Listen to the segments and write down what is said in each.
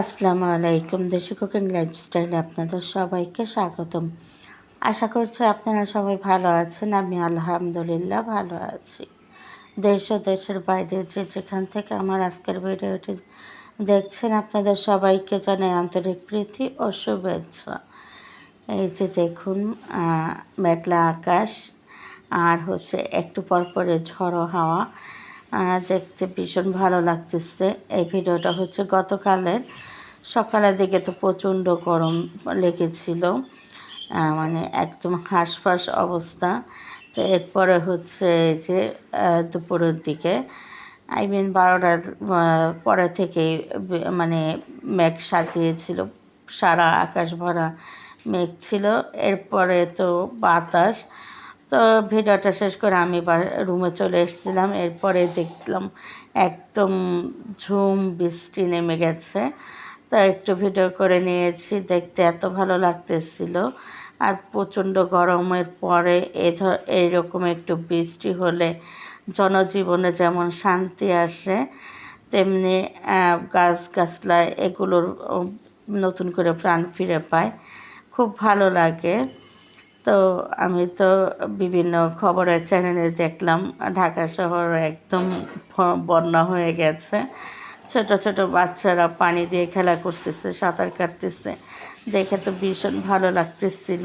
আসসালামু আলাইকুম দেশি কুকিং লাইফস্টাইলে আপনাদের সবাইকে স্বাগতম। আশা করছি আপনারা সবাই ভালো আছেন আমি আলহামদুলিল্লাহ ভালো আছি। দেশ ও দেশের বাইরে যে যেখান থেকে আমার আজকের ভিডিওটি দেখছেন, আপনাদের সবাইকে জানাই আন্তরিক প্রীতি ও শুভেচ্ছা। এই যে দেখুন মেঘলা আকাশ, আর হচ্ছে একটু পর পরে ঝড়ো হাওয়া। দেখতে ভীষণ ভালো লাগতেছে। এই ভিডিওটা হচ্ছে গতকালের। সকালের দিকে তো প্রচণ্ড গরম লেগেছিল মানে একদম হাঁসফাঁস অবস্থা। তো এরপরে হচ্ছে যে দুপুরের দিকে আই মিন বারোটার পরে থেকেই মানে মেঘ সাজিয়েছিল, সারা আকাশ ভরা মেঘ ছিল। এরপরে তো বাতাস তো ভিডিওটা শেষ করে আমি রুমে চলে এসেছিলাম। এরপরে দেখলাম একদম ঝুম বৃষ্টি নেমে গেছে। তো একটু ভিডিও করে নিয়েছি, দেখতে এত ভালো লাগতেছিল। আর প্রচণ্ড গরমের পরে এ ধর এইরকম একটু বৃষ্টি হলে জনজীবনে যেমন শান্তি আসে, তেমনি গাছ গাছলা এগুলোর নতুন করে প্রাণ ফিরে পায়। খুব ভালো লাগে। তো আমি তো বিভিন্ন খবরের চ্যানেলে দেখলাম, ঢাকা শহর একদম বন্যা হয়ে গেছে। ছোট ছোট বাচ্চারা পানি দিয়ে খেলা করতেছে, সাঁতার কাটতেছে। দেখে তো ভীষণ ভালো লাগতেছিল।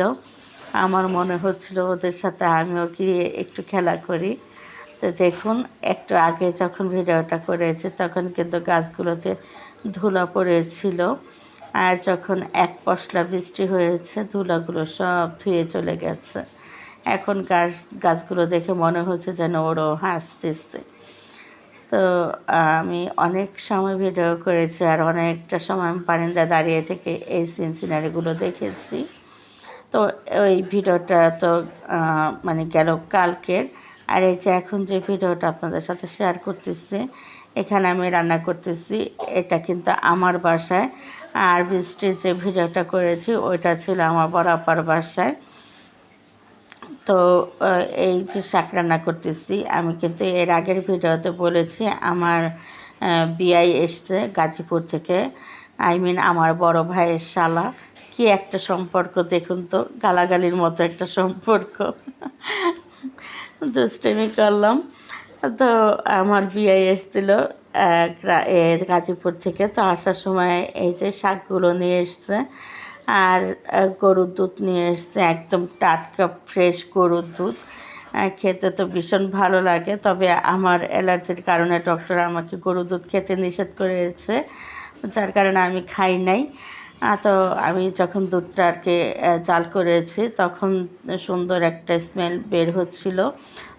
আমার মনে হচ্ছিল ওদের সাথে আমিও গিয়ে একটু খেলা করি। তো দেখুন, একটু আগে যখন ভিডিওটা করেছে, তখন কিন্তু গাছগুলোতে ধুলা পড়েছিল। আর যখন এক পশলা বৃষ্টি হয়েছে, ধুলাগুলো সব ধুয়ে চলে গেছে। এখন গাছ, গাছগুলো দেখে মনে হচ্ছে যেন ওরও হাসতেছে। তো আমি অনেক সময় ভিডিও করেছি আর অনেকটা সময় আমি পানিন্দা দাঁড়িয়ে থেকে এই সিন সিনারিগুলো দেখেছি। তো ওই ভিডিওটা তো মানে গেল কালকের। আর এই যে এখন যে ভিডিওটা আপনাদের সাথে শেয়ার করতেছি, এখানে আমি রান্না করতেছি, এটা কিন্তু আমার বাসায়। আর বৃষ্টির যে ভিডিওটা করেছি, ওইটা ছিল আমার আপার বাসায়। তো এই যে শাক রান্না করতেছি, আমি কিন্তু এর আগের ভিডিওতে বলেছি, আমার বিয়াই এসছে গাজীপুর থেকে। আই মিন আমার বড় ভাইয়ের শালা। কি একটা সম্পর্ক দেখুন তো, গালাগালির মতো একটা সম্পর্ক। দুষ্টমি করলাম। তো, আমার বিয়ে এসেছিল গাজীপুর থেকে। তো আসার সময় এই যে শাকগুলো নিয়ে এসছে আর গরুর দুধ নিয়ে এসছে, একদম টাটকা ফ্রেশ গরুর দুধ। খেতে তো ভীষণ ভালো লাগে, তবে আমার অ্যালার্জির কারণে ডক্টর আমাকে গরুর দুধ খেতে নিষেধ করেছে, যার কারণে আমি খাই নাই। তো আমি যখন দুধটা আর কি জাল করেছি, তখন সুন্দর একটা স্মেল বের হচ্ছিল।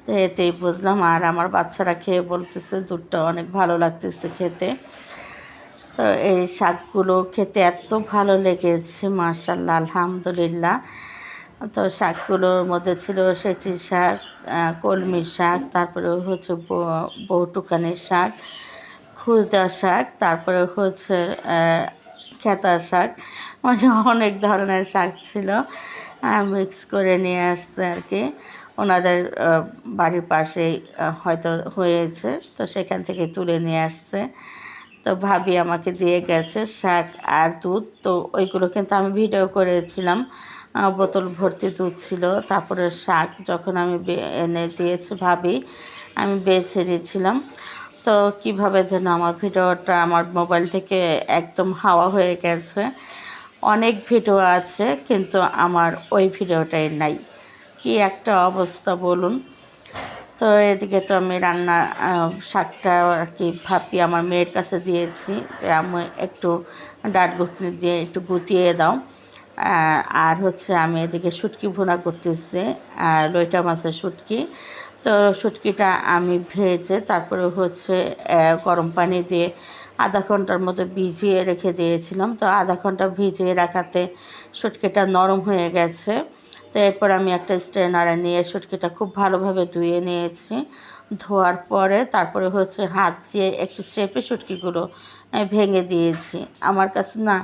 তো এতেই বুঝলাম। আর আমার বাচ্চারা খেয়ে বলতেছে দুধটা অনেক ভালো লাগতেছে খেতে। তো এই শাকগুলো খেতে এত ভালো লেগেছে মার্শাল্লাহ আলহামদুলিল্লাহ। তো শাকগুলোর মধ্যে ছিল সেচির শাক আহ, কলমি শাক তারপরে হচ্ছে ব- বৌটুকানের শাক খুদা শাক তারপরে হচ্ছে খেতা শাক মানে অনেক ধরনের শাক ছিল। মিক্স করে নিয়ে আসছে আর কি। ওনাদের বাড়ির পাশেই হয়তো হয়েছে। তো সেখান থেকে তুলে নিয়ে আসছে। তো ভাবি আমাকে দিয়ে গেছে শাক আর দুধ। তো ওইগুলো কিন্তু আমি ভিডিও করেছিলাম। বোতল ভর্তি দুধ ছিল। তারপরে শাক যখন আমি এনে দিয়েছি ভাবি, আমি বেছে দিয়েছিলাম তো কীভাবে যেন আমার ভিডিওটা আমার মোবাইল থেকে একদম হাওয়া হয়ে গেছে। অনেক ভিডিও আছে, কিন্তু আমার ওই ভিডিওটাই নাই। কি একটা অবস্থা বলুন। তো এদিকে তো আমি রান্না শাকটা আর কি ভাপি আমার মেয়ের কাছে দিয়েছি যে আমি একটু ডাট ঘুটনি দিয়ে একটু গুটিয়ে দাও। আর হচ্ছে আমি এদিকে শুটকি ভুনা করতেছি লইটা মাছের শুটকি। তো শুটকিটা আমি ভেজে তারপরে হচ্ছে গরম পানি দিয়ে আধা ঘণ্টার মতো ভিজিয়ে রেখে দিয়েছিলাম। তো আধা ঘণ্টা ভিজিয়ে রাখাতে শুটকিটা নরম হয়ে গেছে। তো এরপর আমি একটা স্ট্রেনারে নিয়ে শুটকিটা খুব ভালোভাবে ধুয়ে নিয়েছি। ধোয়ার পরে তারপরে হচ্ছে হাত দিয়ে একটু চেপে শুটকিগুলো ভেঙে দিয়েছি। আমার কাছে না,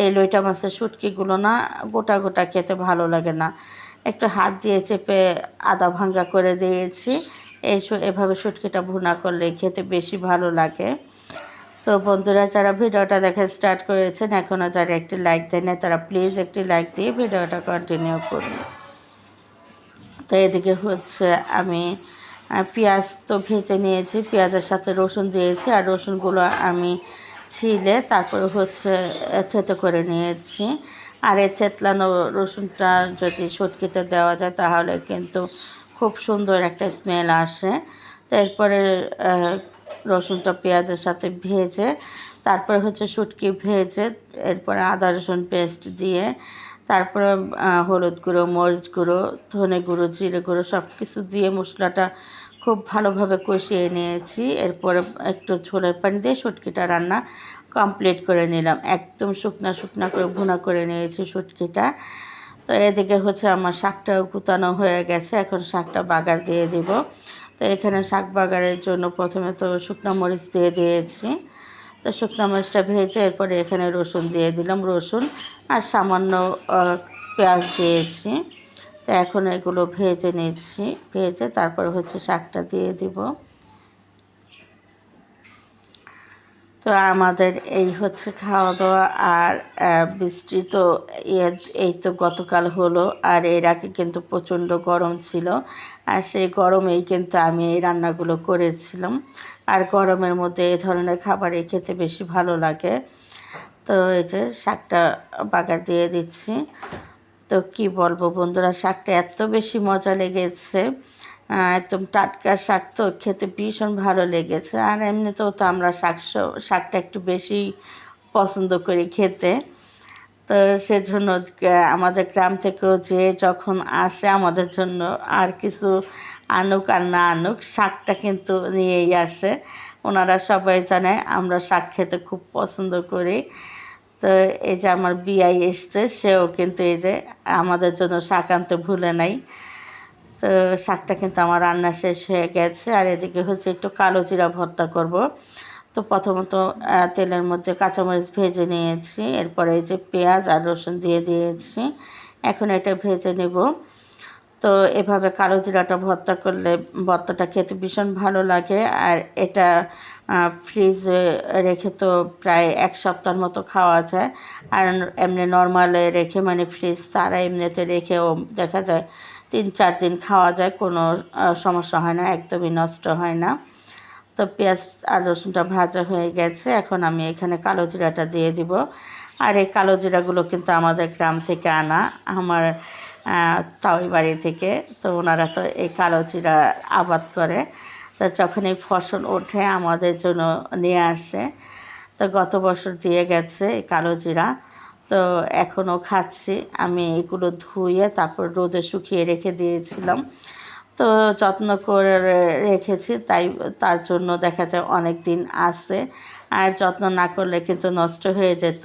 এই লইটা মাছের শুটকিগুলো না গোটা গোটা খেতে ভালো লাগে না। একটু হাত দিয়ে চেপে আদা ভাঙ্গা করে দিয়েছি। এই এভাবে শুটকিটা ভুনা করলে খেতে বেশি ভালো লাগে। তো বন্ধুরা যারা ভিডিওটা দেখে স্টার্ট করেছেন এখনও যারা একটি লাইক দেয় নাই, তারা প্লিজ একটি লাইক দিয়ে ভিডিওটা কন্টিনিউ করুন। তো এদিকে হচ্ছে আমি পেঁয়াজ তো ভেজে নিয়েছি পেঁয়াজের সাথে রসুন দিয়েছি আর রসুনগুলো আমি ছিলে তারপরে হচ্ছে থেতো করে নিয়েছি। আর এই থেতলানো রসুনটা যদি সটকিতে দেওয়া যায় তাহলে কিন্তু খুব সুন্দর একটা স্মেল আসে। তারপরে রসুনটা পেঁয়াজের সাথে ভেজে, তারপরে হচ্ছে শুটকি ভেজে, এরপরে আদা রসুন পেস্ট দিয়ে, তারপরে হলুদ গুঁড়ো, মরিচ গুঁড়ো, ধনে গুঁড়ো, জিরে গুঁড়ো সব কিছু দিয়ে মশলাটা খুব ভালোভাবে কষিয়ে নিয়েছি। এরপরে একটু ঝোলের পানি দিয়ে শুটকিটা রান্না কমপ্লিট করে নিলাম। একদম শুকনা শুকনা করে ভুনা করে নিয়েছি শুটকিটা। তো এদিকে হচ্ছে আমার শাকটাও কুতানো হয়ে গেছে, এখন শাকটা বাগার দিয়ে দিব। তো এখানে শাক বাগারের জন্য প্রথমে তো শুকনো মরিচ দিয়ে দিয়েছি। তো শুকনো মরিচটা ভেজে এরপরে এখানে রসুন দিয়ে দিলাম, রসুন আর সামান্য পেঁয়াজ দিয়েছি। তো এখন এগুলো ভেজে নিচ্ছি, ভেজে তারপরে হচ্ছে শাকটা দিয়ে দিব। তো আমাদের এই হচ্ছে খাওয়া দাওয়া আর আহ, বৃষ্টি তো এ- এই তো গতকাল হলো। আর এর আগে কিন্তু প্রচণ্ড গরম ছিল। আর সেই গরমেই কিন্তু আমি এই রান্নাগুলো করেছিলাম। আর গরমের মধ্যে এই ধরনের খাবারই খেতে বেশি ভালো লাগে। তো এই যে শাকটা বাগার দিয়ে দিচ্ছি। তো কি বলব বন্ধুরা শাকটা এত বেশি মজা লেগেছে। একদম টাটকা শাক তো খেতে ভীষণ ভালো লেগেছে। আর এমনিতেও তো আমরা শাক শাকটা একটু বেশি পছন্দ করি খেতে। তো সেজন্য আমাদের গ্রাম থেকেও যে যখন আসে আমাদের জন্য আর কিছু আনুক আর না আনুক, শাকটা কিন্তু নিয়েই আসে। ওনারা সবাই জানে আমরা শাক খেতে খুব পছন্দ করি। তো এই যে আমার বিয়াই এসছে, সেও কিন্তু এই যে আমাদের জন্য শাক আনতে ভুলে নাই। তো শাকটা কিন্তু আমার রান্না শেষ হয়ে গেছে। আর এদিকে হচ্ছে একটু কালো জিরা ভর্তা করব। তো প্রথমত তেলের মধ্যে কাঁচামরিচ ভেজে নিয়েছি। এরপরে এই যে পেঁয়াজ আর রসুন দিয়ে দিয়েছি। এখন এটা ভেজে নেব। তো এভাবে কালো জিরাটা ভর্তা করলে ভর্তাটা খেতে ভীষণ ভালো লাগে। আর এটা ফ্রিজে রেখে তো প্রায় এক সপ্তাহের মতো খাওয়া যায়। আর এমনি নর্মালে রেখে মানে ফ্রিজ ছাড়া এমনিতে রেখেও দেখা যায় তিন, চার দিন খাওয়া যায়, কোনো সমস্যা হয় না, একদমই নষ্ট হয় না। তো পেঁয়াজ আর রসুনটা ভাজা হয়ে গেছে, এখন আমি এখানে কালো জিরাটা দিয়ে দিব। আর এই কালো জিরাগুলো কিন্তু আমাদের গ্রাম থেকে আনা, আমার তাওই বাড়ি থেকে, তো ওনারা তো এই কালো জিরা আবাদ করে। তো যখন এই ফসল ওঠে, আমাদের জন্য নিয়ে আসে। তো গত বছর দিয়ে গেছে এই কালো জিরা। তো এখনও খাচ্ছি। আমি এগুলো ধুয়ে তারপর রোদে শুকিয়ে রেখে দিয়েছিলাম। তো যত্ন করে রেখেছি, তাই তার জন্য দেখা যায় অনেক দিন আছে। আর যত্ন না করলে কিন্তু নষ্ট হয়ে যেত।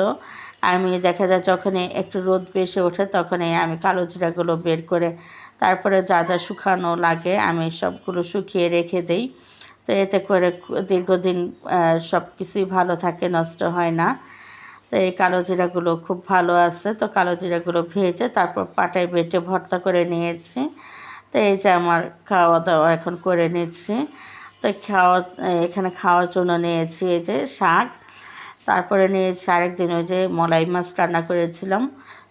আমি দেখা যায় যখনই একটু রোদ বেশি ওঠে তখনই আমি কালো জিরাগুলো বের করে তারপরে যা যা শুকানো লাগে আমি সবগুলো শুকিয়ে রেখে দিই। তো এতে করে দীর্ঘদিন সব কিছুই ভালো থাকে, নষ্ট হয় না। তো এই কালো জিরাগুলো খুব ভালো আছে। তো কালো জিরাগুলো ভেজে তারপর পাটায় বেটে ভর্তা করে নিয়েছি। তো এই যে আমার খাওয়া দাওয়া এখন করে নিচ্ছি। তো খাওয়া, এখানে খাওয়ার জন্য নিয়েছি এই যে শাক। তারপরে নিয়েছি আরেকদিন ওই যে মলাই মাছ রান্না করেছিলাম।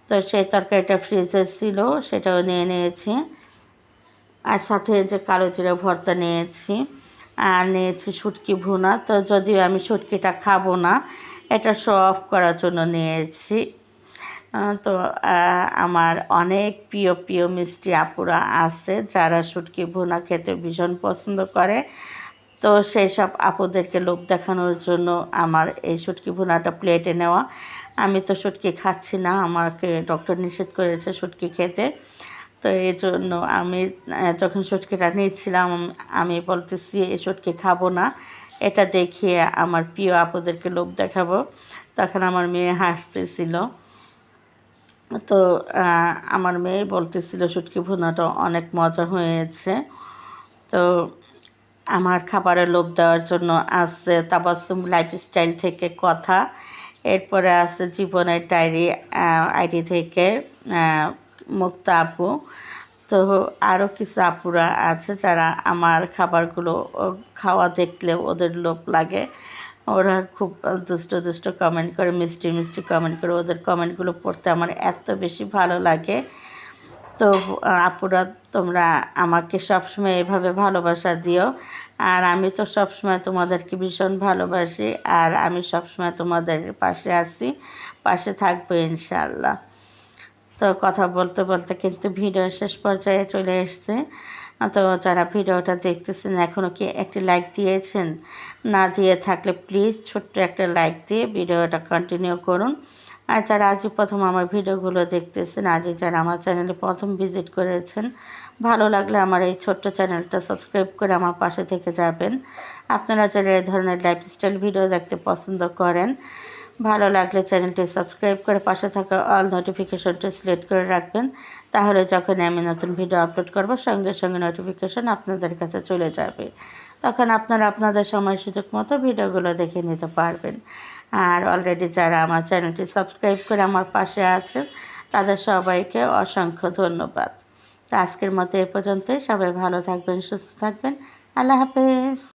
তো সেই তরকারিটা ফ্রিজে ছিল, সেটাও নিয়ে নিয়েছি। আর সাথে যে কালো জিরা ভর্তা নিয়েছি। আর নিয়েছি শুটকি ভুনা। তো যদিও আমি শুটকিটা খাব না এটা শো অফ করার জন্য নিয়েছি। তো আমার অনেক প্রিয় প্রিয় মিষ্টি আপুরা আছে যারা শুটকি ভুনা খেতে ভীষণ পছন্দ করে। তো সেই সব আপুদেরকে লোভ দেখানোর জন্য আমার এই শুটকি ভুনাটা প্লেটে নেওয়া। আমি তো শুটকি খাচ্ছি না, আমাকে ডক্টর নিষেধ করেছে শুটকি খেতে। তো এই জন্য আমি যখন শুটকিটা নিয়েছিলাম আমি বলতেছি, এই শুটকি খাব না। এটা দেখিয়ে আমার প্রিয় আপুদেরকে লোভ দেখাবো। তখন আমার মেয়ে হাসতেছিল। তো আমার মেয়ে বলতেছিল, শুটকি ভুনাটা অনেক মজা হয়েছে। তো, আমার খাবারের লোভ দেওয়ার জন্য আছে তাবাসুম লাইফস্টাইল থেকে কথা। এরপরে আছে জীবনের ডায়েরি আইডি থেকে মুক্তা আপু। তো আরও কিছু আপুরা আছে যারা আমার খাবারগুলো খাওয়া দেখলে ওদের লোভ লাগে। ওরা খুব দুষ্ট দুষ্ট কমেন্ট করে, মিষ্টি মিষ্টি কমেন্ট করে, ওদের কমেন্টগুলো পড়তে আমার এত বেশি ভালো লাগে। তো আপুরা, তোমরা আমাকে সবসময় এভাবে ভালোবাসা দিও। আর আমি তো সবসময় তোমাদেরকে ভীষণ ভালোবাসি। আর আমি সবসময় তোমাদের পাশে আছি, পাশে থাকব ইনশাল্লাহ তো কথা বলতে বলতে কিন্তু ভিডিও শেষ পর্যায়ে চলে এসছে। তো যারা ভিডিওটা দেখতেছেন এখনও কি একটি লাইক দিয়েছেন? না দিয়ে থাকলে প্লিজ ছোট্ট একটা লাইক দিয়ে ভিডিওটা কন্টিনিউ করুন। আর যারা আজই প্রথম আমার ভিডিওগুলো দেখতেছেন, আজই যারা আমার চ্যানেলে প্রথম ভিজিট করেছেন, ভালো লাগলে আমার এই ছোট্ট চ্যানেলটা সাবস্ক্রাইব করে আমার পাশে থেকে যাবেন। আপনারা যারা এই ধরনের লাইফস্টাইল ভিডিও দেখতে পছন্দ করেন ভালো লাগলে চ্যানেলটি সাবস্ক্রাইব করে পাশে থাকা অল নোটিফিকেশনটি সিলেক্ট করে রাখবেন। তাহলে যখন আমি নতুন ভিডিও আপলোড করব, সঙ্গে সঙ্গে নোটিফিকেশন আপনাদের কাছে চলে যাবে। তখন আপনারা আপনাদের সময় সুযোগ মতো ভিডিওগুলো দেখে নিতে পারবেন। আর অলরেডি যারা আমার চ্যানেলটি সাবস্ক্রাইব করে আমার পাশে আছেন, তাদের সবাইকে অসংখ্য ধন্যবাদ। তো আজকের মতো এ পর্যন্তই। সবাই ভালো থাকবেন, সুস্থ থাকবেন। আল্লাহ হাফেজ।